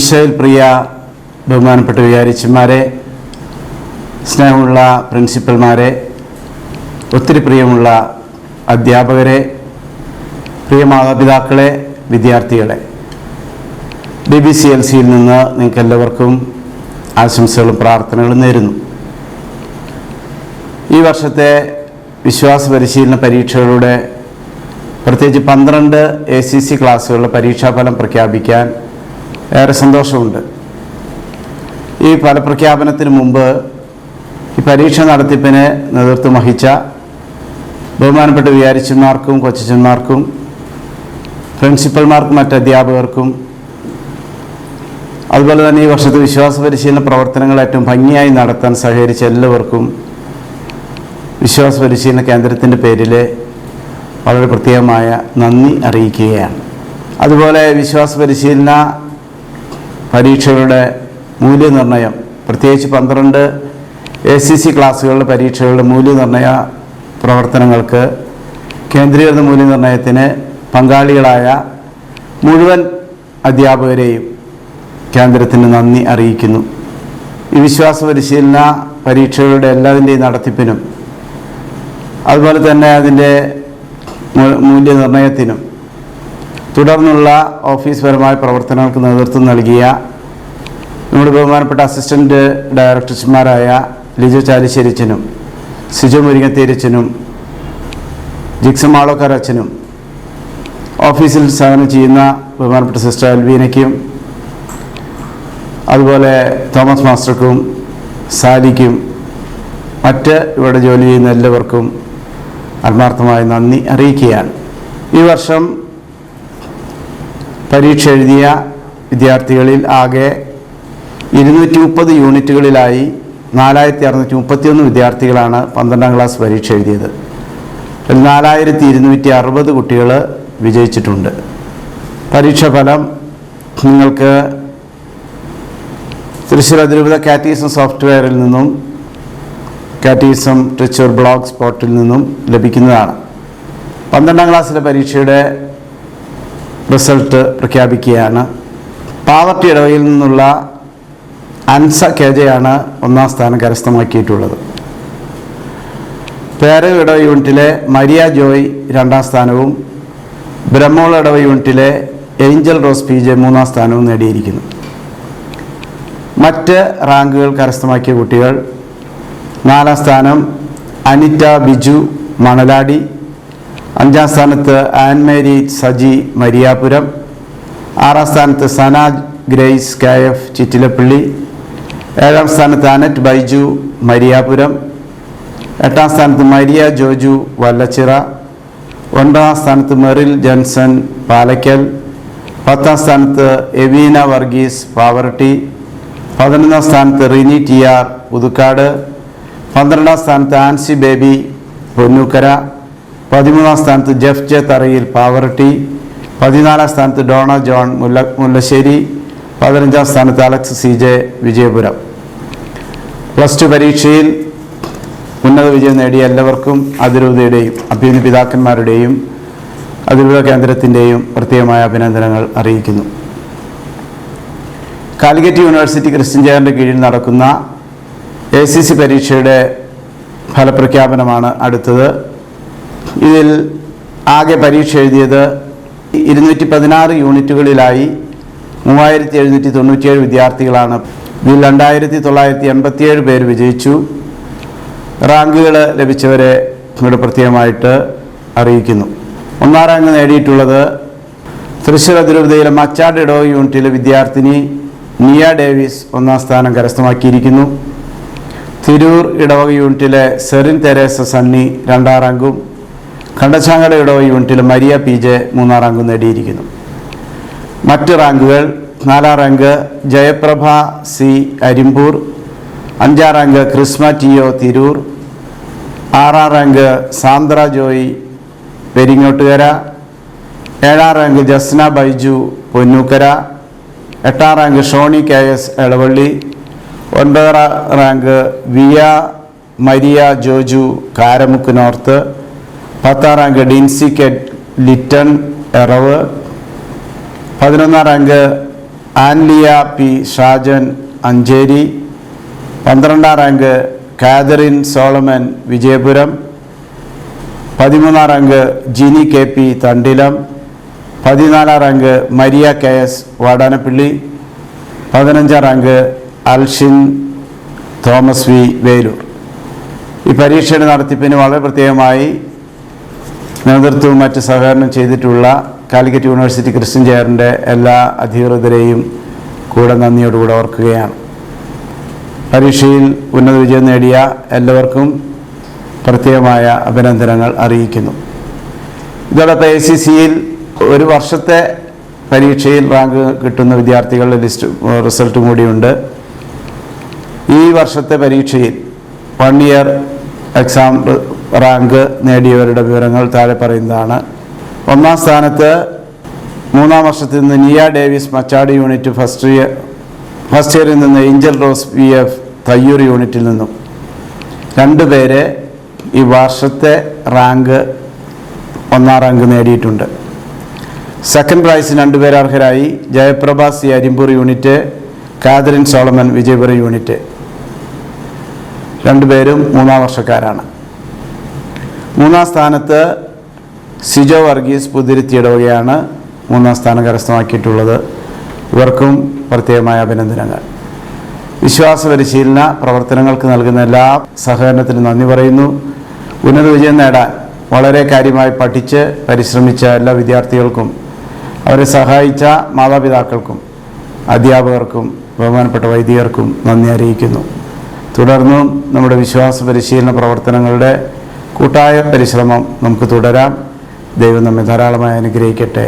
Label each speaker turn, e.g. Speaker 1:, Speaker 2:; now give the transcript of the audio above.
Speaker 1: ഈശോയിൽ പ്രിയ ബഹുമാനപ്പെട്ട വികാരിച്ചന്മാരെ സ്നേഹമുള്ള പ്രിൻസിപ്പൽമാരെ ഒത്തിരി പ്രിയമുള്ള അധ്യാപകരെ പ്രിയ മാതാപിതാക്കളെ വിദ്യാർത്ഥികളെ ബി ബി സി എൽ സിയിൽ നിന്ന് നിങ്ങൾക്ക് എല്ലാവർക്കും ആശംസകളും പ്രാർത്ഥനകളും നേരുന്നു. ഈ വർഷത്തെ വിശ്വാസ പരിശീലന പരീക്ഷകളുടെ പ്രത്യേകിച്ച് പന്ത്രണ്ട് എ സി സി ക്ലാസ്സുകളുടെ പരീക്ഷാഫലം പ്രഖ്യാപിക്കാൻ ഏറെ സന്തോഷമുണ്ട്. ഈ ഫലപ്രഖ്യാപനത്തിന് മുമ്പ് ഈ പരീക്ഷ നടത്തിപ്പിന് നേതൃത്വം വഹിച്ച ബഹുമാനപ്പെട്ട വിചാരിച്ചന്മാർക്കും കൊച്ചന്മാർക്കും പ്രിൻസിപ്പൽമാർക്കും മറ്റ് അധ്യാപകർക്കും അതുപോലെ തന്നെ ഈ വർഷത്തെ വിശ്വാസ പരിശീലന പ്രവർത്തനങ്ങൾ ഏറ്റവും ഭംഗിയായി നടത്താൻ സഹകരിച്ച എല്ലാവർക്കും വിശ്വാസ പരിശീലന കേന്ദ്രത്തിന്റെ പേരിൽ വളരെ പ്രത്യേകമായ നന്ദി അറിയിക്കുകയാണ്. അതുപോലെ വിശ്വാസ പരിശീലന പരീക്ഷകളുടെ മൂല്യനിർണയം. പ്രത്യേകിച്ച് പന്ത്രണ്ട് എ സി സി ക്ലാസ്സുകളുടെ പരീക്ഷകളുടെ മൂല്യനിർണയ പ്രവർത്തനങ്ങൾക്ക് കേന്ദ്രീകൃത മൂല്യനിർണയത്തിന് പങ്കാളികളായ മുഴുവൻ അധ്യാപകരെയും കേന്ദ്രത്തിന് നന്ദി അറിയിക്കുന്നു. ഈ വിശ്വാസ പരിശീലന പരീക്ഷകളുടെ എല്ലാതിന്റെയും നടത്തിപ്പിനും അതുപോലെ തന്നെ അതിന്റെ മൂല്യനിർണയത്തിനും തുടർന്നുള്ള ഓഫീസ് പരമായ പ്രവർത്തനങ്ങൾക്ക് നേതൃത്വം നൽകിയ നമ്മുടെ ബഹുമാനപ്പെട്ട അസിസ്റ്റന്റ് ഡയറക്ടർമാരായ ലിജു ചാലിശ്ശേരിച്ചനും സിജു മുരിങ്ങത്തേരിച്ചനും ജിക്സം മാളോക്കർ അച്ഛനും ഓഫീസിൽ സേവനം ചെയ്യുന്ന ബഹുമാനപ്പെട്ട സിസ്റ്റർ അൽവീനയ്ക്കും അതുപോലെ തോമസ് മാസ്റ്റർക്കും സാലിക്കും മറ്റ് ഇവിടെ ജോലി ചെയ്യുന്ന എല്ലാവർക്കും ആത്മാർത്ഥമായി നന്ദി അറിയിക്കുകയാണ്. ഈ വർഷം പരീക്ഷ എഴുതിയ വിദ്യാർത്ഥികളിൽ ആകെ ഇരുന്നൂറ്റി മുപ്പത് യൂണിറ്റുകളിലായി നാലായിരത്തി അറുന്നൂറ്റി മുപ്പത്തിയൊന്ന് വിദ്യാർത്ഥികളാണ് പന്ത്രണ്ടാം ക്ലാസ് പരീക്ഷ എഴുതിയത്. നാലായിരത്തി ഇരുന്നൂറ്റി അറുപത് കുട്ടികൾ വിജയിച്ചിട്ടുണ്ട്. പരീക്ഷ ഫലം നിങ്ങൾക്ക് തൃശ്ശൂർ അതിരൂപത കാറ്റീസം സോഫ്റ്റ്വെയറിൽ നിന്നും കാറ്റീസം ട്രിച്ചർ ബ്ലോഗ് സ്പോട്ടിൽ നിന്നും ലഭിക്കുന്നതാണ്. പന്ത്രണ്ടാം ക്ലാസ്സിലെ പരീക്ഷയുടെ റിസൾട്ട് പ്രഖ്യാപിക്കുകയാണ്. പാവർട്ടി ഇടവയിൽ നിന്നുള്ള അൻസ കെജയാണ് ഒന്നാം സ്ഥാനം കരസ്ഥമാക്കിയിട്ടുള്ളത്. പേരവ് ഇടവ യൂണിറ്റിലെ മരിയ ജോയ് രണ്ടാം സ്ഥാനവും ബ്രഹ്മോൾ ഇടവ യൂണിറ്റിലെ ഏഞ്ചൽ റോസ് പി ജെ മൂന്നാം സ്ഥാനവും നേടിയിരിക്കുന്നു. മറ്റ് റാങ്കുകൾ കരസ്ഥമാക്കിയ കുട്ടികൾ നാലാം സ്ഥാനം അനിറ്റ ബിജു മണലാടി അഞ്ചാം സ്ഥാനത്ത് ആൻമേരി സജി മരിയാപുരം. ആറാം സ്ഥാനത്ത് Sana Grace K F Chittilappally. ഏഴാം സ്ഥാനത്ത് അനറ്റ് ബൈജു മരിയാപുരം. എട്ടാം സ്ഥാനത്ത് മരിയ ജോജു വല്ലച്ചിറ. ഒൻപതാം സ്ഥാനത്ത് മെറിൽ ജൻസൺ പാലക്കൽ. പത്താം സ്ഥാനത്ത് എവീന വർഗീസ് പാവറട്ടി. പതിനൊന്നാം സ്ഥാനത്ത് റിനി ടി ആർ പുതുക്കാട്. പന്ത്രണ്ടാം സ്ഥാനത്ത് ആൻസി ബേബി പൊന്നൂക്കര. പതിമൂന്നാം സ്ഥാനത്ത് ജെഫ് ജെ തറയിൽ പാവറട്ടി പതിനാലാം സ്ഥാനത്ത് ഡോണ ജോൺ മുല്ല മുല്ലശ്ശേരി പതിനഞ്ചാം സ്ഥാനത്ത് Alex C J Vijayapuram. Plus two പരീക്ഷയിൽ ഉന്നത വിജയം നേടിയ എല്ലാവർക്കും അതിരൂപതയുടെയും അഭ്യുന്ന പിതാക്കന്മാരുടെയും അതിരൂത കേന്ദ്രത്തിന്റെയും പ്രത്യേകമായ അഭിനന്ദനങ്ങൾ അറിയിക്കുന്നു. കാലിക്കറ്റ് യൂണിവേഴ്സിറ്റി ക്രിസ്ത്യൻ ചെയറിന്റെ കീഴിൽ നടക്കുന്ന എ സി സി പരീക്ഷയുടെ ഫലപ്രഖ്യാപനമാണ് അടുത്തത്. ഇതിൽ ആകെ പരീക്ഷ എഴുതിയത് ഇരുന്നൂറ്റി പതിനാറ് യൂണിറ്റുകളിലായി മൂവായിരത്തി എഴുന്നൂറ്റി തൊണ്ണൂറ്റിയേഴ് വിദ്യാർത്ഥികളാണ്. ഇതിൽ രണ്ടായിരത്തി തൊള്ളായിരത്തി എൺപത്തിയേഴ് പേര് വിജയിച്ചു. റാങ്കുകൾ ലഭിച്ചവരെ ഇവിടെ പ്രത്യേകമായിട്ട് അറിയിക്കുന്നു. ഒന്നാം റാങ്ക് നേടിയിട്ടുള്ളത് തൃശ്ശൂർ അതിരൂപതയിലെ മച്ചാട് ഇടവ യൂണിറ്റിലെ വിദ്യാർത്ഥിനി നിയ ഡേവിസ് ഒന്നാം സ്ഥാനം കരസ്ഥമാക്കിയിരിക്കുന്നു. തിരൂർ ഇടവക യൂണിറ്റിലെ സെറിൻ തെരേസ സണ്ണി രണ്ടാം റാങ്കും കണ്ടച്ചാങ്ങട യൂണിറ്റിൽ മരിയ പി ജെ മൂന്നാം റാങ്ക് നേടിയിരിക്കുന്നു. മറ്റ് റാങ്കുകൾ നാലാം റാങ്ക് ജയപ്രഭ സി അരിമ്പൂർ അഞ്ചാം rank Krisma T O Tirur ആറാം റാങ്ക് സാന്ദ്ര ജോയി പെരിങ്ങോട്ടുകര ഏഴാം റാങ്ക് ജസ്ന ബൈജു പൊന്നൂക്കര എട്ടാം rank Shoni K S Elavally ഒൻപതാം rank Viya Maria Joju Karamukku north പത്താം റാങ്ക് ഡിൻസി കെറ്റ് ലിറ്റൺ എറവ്. പതിനൊന്നാം റാങ്ക് ആൻലിയ പി ഷാജൻ അഞ്ചേരി. പന്ത്രണ്ടാം റാങ്ക് കാതറിൻ സോളമൻ വിജയപുരം. പതിമൂന്നാം rank Jini K P Thandilam. പതിനാലാം rank Maria K S Vadanappally. പതിനഞ്ചാം rank Alshin Thomas V Velur. ഈ പരീക്ഷയുടെ നടത്തിപ്പിന് വളരെ പ്രത്യേകമായി നേതൃത്വവും മറ്റ് സഹകരണം ചെയ്തിട്ടുള്ള കാലിക്കറ്റ് യൂണിവേഴ്സിറ്റി ക്രിസ്ത്യൻ ചെയറിന്റെ എല്ലാ അധികൃതരെയും കൂടെ നന്ദിയോടുകൂടെ ഓർക്കുകയാണ്. പരീക്ഷയിൽ ഉന്നത വിജയം നേടിയ എല്ലാവർക്കും പ്രത്യേകമായ അഭിനന്ദനങ്ങൾ അറിയിക്കുന്നു. ഇതോടൊപ്പം എ സി സിയിൽ ഒരു വർഷത്തെ പരീക്ഷയിൽ റാങ്ക് കിട്ടുന്ന വിദ്യാർത്ഥികളുടെ ലിസ്റ്റ് റിസൾട്ടും കൂടിയുണ്ട്. ഈ വർഷത്തെ പരീക്ഷയിൽ വൺ ഇയർ എക്സാം റാങ്ക് നേടിയവരുടെ വിവരങ്ങൾ താഴെ പറയുന്നതാണ്. ഒന്നാം സ്ഥാനത്ത് മൂന്നാം വർഷത്തിൽ നിന്ന് Niya Davis Machad unit first year first ഇയറിൽ നിന്ന് Angel Rose P F Thayyur യൂണിറ്റിൽ നിന്നും. രണ്ട് പേര് ഈ വർഷത്തെ റാങ്ക് ഒന്നാം റാങ്ക് നേടിയിട്ടുണ്ട്. സെക്കൻഡ് പ്രൈസ് രണ്ടുപേർ അർഹരായി. Jayaprabha C Arimbur unit Catherine Solomon Vijayapuram unit. രണ്ടുപേരും മൂന്നാം വർഷക്കാരാണ്. മൂന്നാം സ്ഥാനത്ത് സിജോ വർഗീസ് പുതിരുത്തിയുടെ വഴിയാണ് മൂന്നാം സ്ഥാനം കരസ്ഥമാക്കിയിട്ടുള്ളത്. ഇവർക്കും പ്രത്യേകമായ അഭിനന്ദനങ്ങൾ. വിശ്വാസ പരിശീലന പ്രവർത്തനങ്ങൾക്ക് നൽകുന്ന എല്ലാ സഹകരണത്തിനും നന്ദി പറയുന്നു. ഉന്നത വിജയം നേടാൻ വളരെ കാര്യമായി പഠിച്ച് പരിശ്രമിച്ച എല്ലാ വിദ്യാർത്ഥികൾക്കും അവരെ സഹായിച്ച മാതാപിതാക്കൾക്കും അധ്യാപകർക്കും ബഹുമാനപ്പെട്ട വൈദികർക്കും നന്ദി അറിയിക്കുന്നു. തുടർന്നും നമ്മുടെ വിശ്വാസ പരിശീലന പ്രവർത്തനങ്ങളുടെ കൂട്ടായ പരിശ്രമം നമുക്ക് തുടരാം. ദൈവം നമ്മെ ധാരാളമായി അനുഗ്രഹിക്കട്ടെ.